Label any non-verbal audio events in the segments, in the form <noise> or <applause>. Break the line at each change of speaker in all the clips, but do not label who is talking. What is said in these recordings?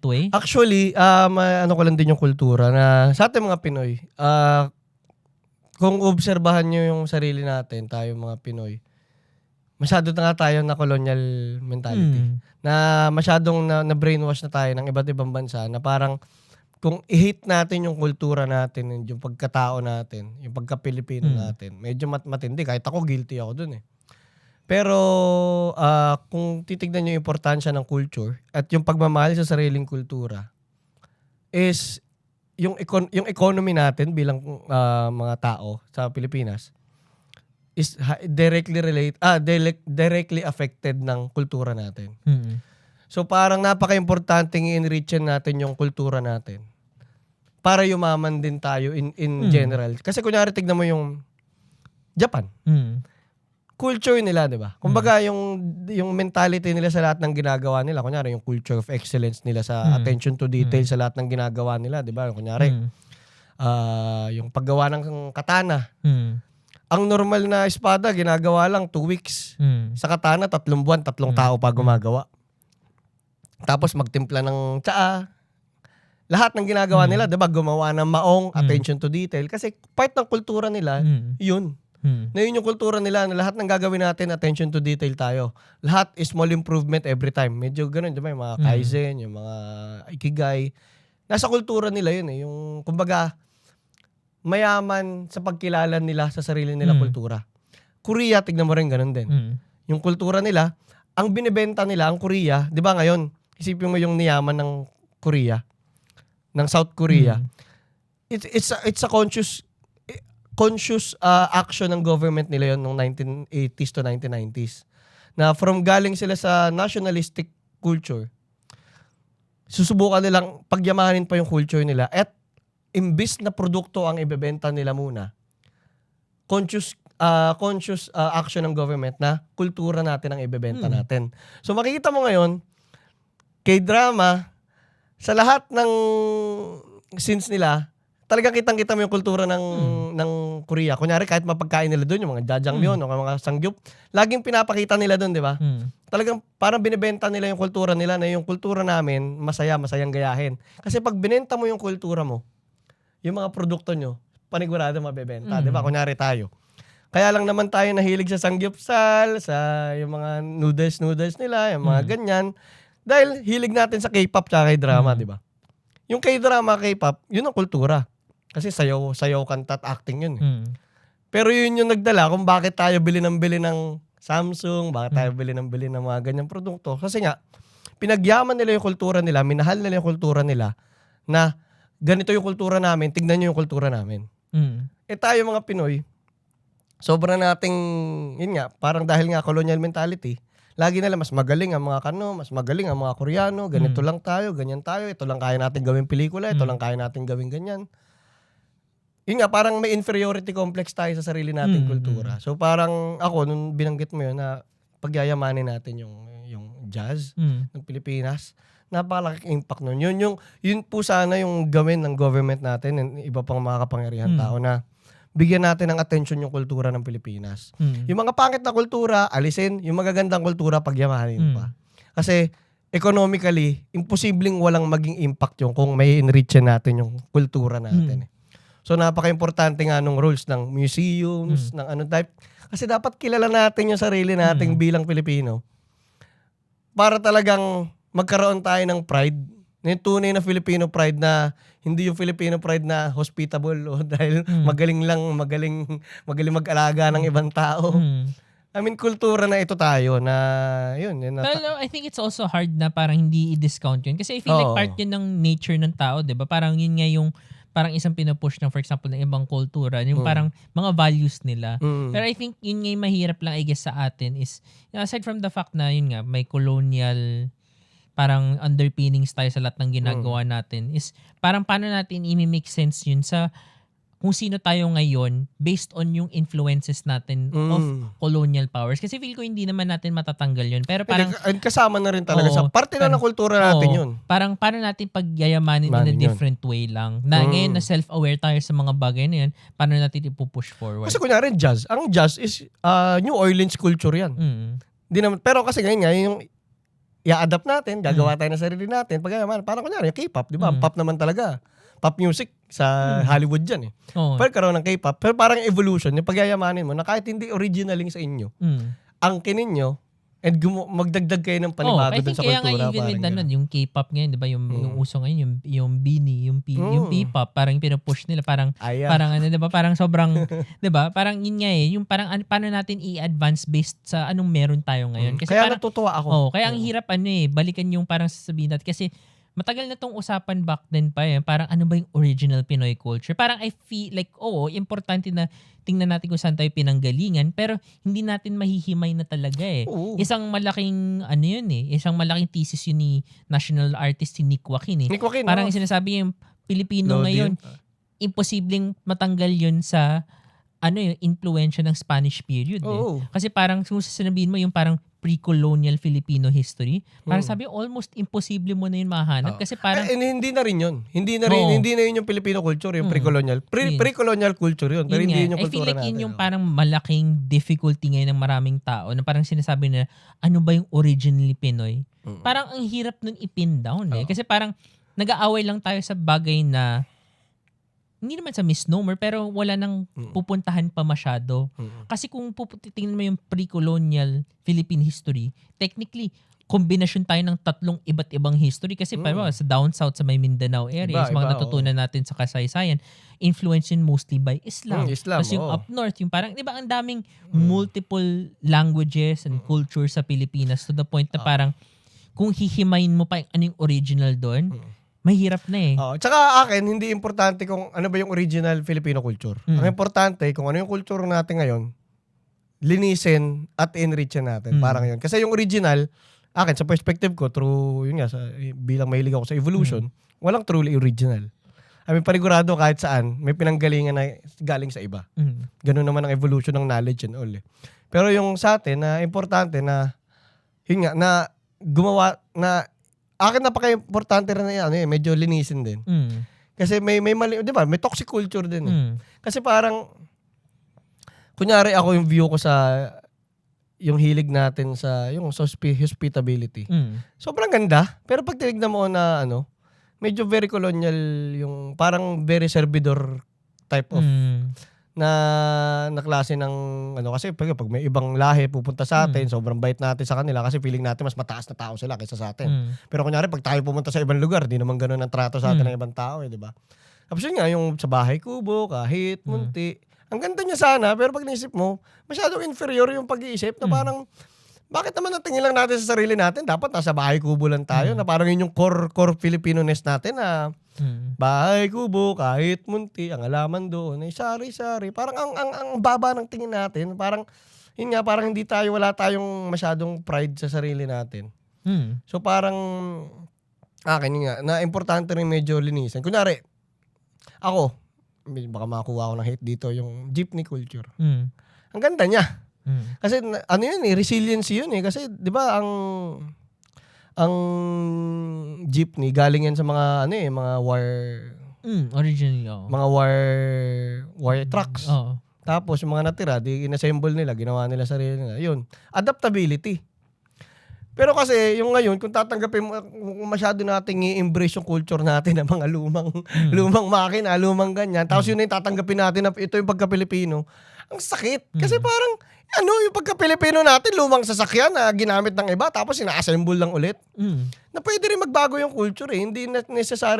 different way?
Actually, um, ano ko lang din yung kultura na sa ating mga Pinoy, ah, kung obserbahan nyo yung sarili natin, tayo mga Pinoy, masyado na nga tayo na colonial mentality.
Hmm.
Na masyadong na, na brainwash na tayo ng iba't ibang bansa na parang kung i-hate natin yung kultura natin, yung pagkatao natin, yung pagka-Pilipino
Mm.
natin, medyo mat matindi. Kahit ako, guilty ako dun eh. Pero ah, kung titignan nyo yung importansya ng culture at yung pagmamahal sa sariling kultura is yung econ- yung economy natin bilang ah, mga tao sa Pilipinas is ha- directly relate ah direct- directly affected ng kultura natin.
Hmm.
So parang napaka-importante i-enrichin natin yung kultura natin para yumaman din tayo in in
Mm.
general. Kasi kunyari tignan mo yung Japan
Hmm.
Culture nila, 'di ba? Kumbaga yung yung mentality nila sa lahat ng ginagawa nila, kunyari yung culture of excellence nila sa
Mm.
attention to detail sa lahat ng ginagawa nila, 'di ba? Kunyari,
Hmm.
ah, yung paggawa ng katana.
Hmm.
Ang normal na espada ginagawa lang two weeks.
Hmm.
Sa katana tatlong buwan, tatlong
Mm.
tao pa gumagawa. Tapos magtimpla ng tsaa. Lahat ng ginagawa
Mm.
nila, 'di ba? Gumawa ng maong,
Mm.
attention to detail kasi part ng kultura nila
Hmm.
'yun.
Hmm.
Na yun yung kultura nila na lahat ng gagawin natin, attention to detail tayo. Lahat is small improvement every time. Medyo ganun, di ba? Yung mga
Mm.
kaizen, yung mga ikigai. Nasa kultura nila yun eh. Yung, kumbaga, mayaman sa pagkilala nila sa sarili nilang
Mm.
kultura. Korea, tignan mo rin ganun din.
Hmm.
Yung kultura nila, ang binibenta nila, ang Korea, di ba ngayon, isipin mo yung niyaman ng Korea, ng South Korea.
Hmm.
It's, it's, a, it's a conscious conscious uh, action ng government nila yon noong 1980s to 1990s. Na from galing sila sa nationalistic culture, susubukan nilang pagyamanin pa yung culture nila at imbis na produkto ang ibebenta nila muna, conscious uh, conscious uh, action ng government na kultura natin ang ibebenta
Hmm.
natin. So makikita mo ngayon, kay drama sa lahat ng scenes nila, talagang kitang-kita mo yung kultura ng ng Korea. Kunyari kahit mapagkain nila doon, yung mga jajangmyeon o mga sangyup, laging pinapakita nila doon, di ba?
Hmm.
Talagang parang binebenta nila yung kultura nila na yung kultura namin, masaya, masayang gayahin. Kasi pag binenta mo yung kultura mo, yung mga produkto nyo, panigurado mabebenta,
Mm.
di ba? Kunyari tayo. Kaya lang naman tayo nahilig sa sangyupsal, sa yung mga noodles-noodles nila, yung mga
Mm.
ganyan. Dahil hilig natin sa K-pop tsaka K-drama,
Mm.
di ba? Yung K-drama, K-pop, yun ang kultura. Kasi sayaw, sayaw, kanta at acting yun. eh.
Hmm.
Pero yun yung nagdala kung bakit tayo bili ng bili ng Samsung, bakit
Hmm.
tayo bili ng bili ng mga ganyang produkto. Kasi nga, pinagyaman nila yung kultura nila, minahal nila yung kultura nila, na ganito yung kultura namin, tignan nyo yung kultura namin.
Hmm.
Eh tayo mga Pinoy, sobra nating, yun nga, parang dahil nga colonial mentality, lagi nila mas magaling ang mga kano, mas magaling ang mga Koreano, ganito
Mm.
lang tayo, ganyan tayo, ito lang kaya natin gawin pelikula, ito
Mm.
lang kaya natin gawin ganyan. Yun nga, parang may inferiority complex tayo sa sarili nating
Mm,
kultura. So parang ako, nung binanggit mo yun, na pagyayamanin natin yung, yung jazz
Hmm.
ng Pilipinas, napakalaking impact nun. Yun, yung, yun po sana yung gawin ng government natin and iba pang mga kapangyarihan
Mm.
tao na bigyan natin ng attention yung kultura ng Pilipinas.
Hmm.
Yung mga pangit na kultura, alisin. Yung magagandang kultura, pagyamanin
Mm.
pa. Kasi economically, imposibleng walang maging impact yung kung may enrichin natin yung kultura natin.
Mm.
eh. So napaka-importante nga nung rules ng museums, ng ano type. Kasi dapat kilala natin yung sarili nating
Mm.
bilang Pilipino. Para talagang magkaroon tayo ng pride. Yung tunay na Filipino pride na hindi yung Filipino pride na hospitable o <laughs> dahil
Mm.
magaling lang, magaling, magaling mag-alaga ng ibang tao.
Hmm.
I mean, kultura na ito tayo na, yun, yun na,
Pero I think it's also hard na parang hindi i-discount yun. Kasi I feel like
Oo.
part yun ng nature ng tao, di ba? Parang yun nga yung parang isang pinupush ng for example ng ibang kultura, yung
Mm.
parang mga values nila.
Mm.
Pero I think yun nga yung mahirap lang I guess sa atin is aside from the fact na yun nga may colonial parang underpinnings tayo sa lahat ng ginagawa
Mm.
natin is parang paano natin i-make sense yun sa kung sino tayo ngayon based on yung influences natin of
Mm.
colonial powers. Kasi feel ko hindi naman natin matatanggal yun. Pero parang
Parang, kasama na rin talaga
Oo,
sa parte na
parang-
ng kultura natin
Oo.
yun.
parang paano natin pagyayamanin in a
Manin yun.
different way lang. Na
Mm.
ngayon na self-aware tayo sa mga bagay na yun, paano natin ipupush forward.
Kasi kunyari jazz, ang jazz is uh, New Orleans culture yan.
Mm.
Di naman, pero kasi ngayon nga, yung i-adapt natin, gagawa tayo ng sarili natin. Pag yaman, parang kunyari, yung K-pop, di ba?
Mm.
Pop naman talaga. Pop music sa
Mm.
Hollywood dyan eh.
Oo.
Pero karoon ng K-pop, pero parang evolution, yung pagyayamanin mo na kahit hindi originaling sa inyo,
Mm.
angkinin nyo, and gumu- magdagdag kayo ng
Oh,
panibago
I
dun
think
sa
kaya nga
kultura.
even with ano, yung K-pop ngayon, 'di ba, yung
Mm.
yung uso ngayon, yung yung Beanie, yung P, yung
Mm.
P-pop, parang pinu-push nila parang
Ayan.
parang ano 'di ba, parang sobrang <laughs> 'di ba? Parang yun nga eh, yung parang ano, paano natin i-advance based sa anong meron tayo ngayon.
Mm.
Kasi
kaya
parang
natutuwa ako.
Oh, kaya ang hirap ano eh, balikan yung parang sasabihin natin kasi matagal na tong usapan back then pa eh. Parang ano ba yung original Pinoy culture? Parang I feel like, oo, importante na tingnan natin kung saan tayo pinanggalingan pero hindi natin mahihimay na talaga eh.
Oo.
Isang malaking ano yun eh, isang malaking thesis yun ni national artist si Nick Joaquin eh.
Nick Joaquin,
Parang
oh.
sinasabi yung Pilipino
Lodi
ngayon, imposibleng matanggal yun sa ano yung influensya ng Spanish period eh.
Oo.
Kasi parang kung sasabihin mo yung parang pre-colonial Filipino history, parang
Mm.
sabi almost imposible mo na yun mahanap
Oo.
kasi parang
Eh, hindi na rin yun. Hindi na rin,
Oo.
hindi na yun yung Filipino culture, yung
Mm.
pre-colonial. Pre, pre-colonial culture yun. Pero
yun
hindi
nga,
yun yung
I
kultura
feel like
natin.
yun yung
oh.
parang malaking difficulty ngayon ng maraming tao na parang sinasabi na ano ba yung originally Pinoy?
Mm.
Parang ang hirap nun ipin down eh.
Oo.
Kasi parang nag-aaway lang tayo sa bagay na hindi naman sa misnomer pero wala nang
Mm.
pupuntahan pa masyado.
Mm.
Kasi kung puputingin mo yung pre-colonial Philippine history, technically, kombinasyon tayo ng tatlong iba't ibang history. Kasi
Mm.
parang sa down south, sa may Mindanao area,
Iba,
mga
iba,
natutunan natin sa kasaysayan, influence yun mostly by Islam.
Mm, Islam,
Tapos yung
oo.
up north, yung parang, di ba, ang daming
Mm.
multiple languages and culture sa Pilipinas to the point na
Ah.
parang kung hihimayin mo pa yung ano yung original doon,
Mm.
Mahirap na eh.
Oo. Tsaka akin, hindi importante kung ano ba yung original Filipino culture.
Mm.
Ang importante, kung ano yung culture natin ngayon, linisin at enrichin natin.
Mm.
Parang yun. Kasi yung original, akin, sa perspective ko, through, yun nga, sa, bilang mahilig ako sa evolution, walang truly original. I mean, panigurado kahit saan, may pinanggalingan na galing sa iba.
Mm.
Ganun naman ang evolution ng knowledge and all eh. Pero yung sa atin, na importante na, yun nga, na gumawa, na, akin napaka-importante rin na ano eh, medyo linisin din.
Mm.
Kasi may, may mali, di ba, may toxic culture din eh.
Mm.
Kasi parang, kunyari ako yung view ko sa, yung hilig natin sa, yung sa hospi- hospitality.
Mm.
Sobrang ganda, pero pag tinignan mo na ano, medyo very colonial yung, parang very servidor type of
Mm.
Na na klase ng ano kasi pag, pag may ibang lahi pupunta sa atin, sobrang bait natin sa kanila kasi feeling natin mas mataas na tao sila kaysa sa atin.
Mm.
Pero kunyari pag tayo pumunta sa ibang lugar, di naman ganoon ang trato sa atin
Mm.
ng ibang tao, eh, di ba? Tapos yun nga, yung sa bahay kubo, kahit,
Mm.
munti. Ang ganda niya sana, pero pag naisip mo, masyadong inferior yung pag-iisip na
Mm.
parang, bakit naman natingin lang natin sa sarili natin? Dapat nasa bahay kubo lang tayo,
Mm.
na parang yun yung core, core Filipino-ness natin na
Mm.
bahay kubo, kahit munti, ang alaman doon, ay sari-sari. Parang ang, ang, ang baba ng tingin natin, parang, yun nga, parang hindi tayo, wala tayong masyadong pride sa sarili natin.
Mm.
So parang akin yun nga, na importante rin medyo linisan. Kunyari, ako, baka makakuha ako ng hate dito, yung jeepney culture.
Mm.
Ang ganda niya.
Mm.
Kasi ano yun eh, resiliency yun eh. Kasi di ba ang ang jeepney galing yan sa mga ano eh, mga wire
Mm. Originally, oo.
mga wire wire trucks.
Oo.
Tapos yung mga natira, di inassemble nila, ginawa nila sarili nila. Yun, adaptability. Pero kasi yung ngayon, kung tatanggapin mo, kung masyado nating i-embrace yung culture natin <laughs> ng mga lumang
Mm.
lumang makina, lumang ganyan. Tapos yun na yung tatanggapin natin na ito yung pagka-Pilipino. Ang sakit. Kasi
Mm.
parang, ano, yung pagka-Pilipino natin, lumang sasakyan na ginamit ng iba, tapos ina-assemble lang ulit.
Mm.
Na pwede rin magbago yung culture eh. Hindi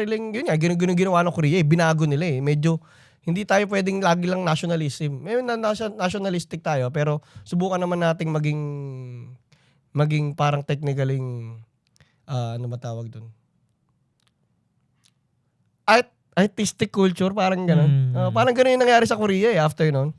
lang, yun nga, ginu- ginawa ng Korea eh. Binago nila eh. Medyo, hindi tayo pwedeng lagi lang nationalism. May na, nation- nationalistic tayo, pero subukan naman nating maging, maging parang technicaling, ah, ano matawag dun? Art, artistic culture, parang ganun.
Mm.
Ah, parang ganun yung nangyari sa Korea eh, after nun.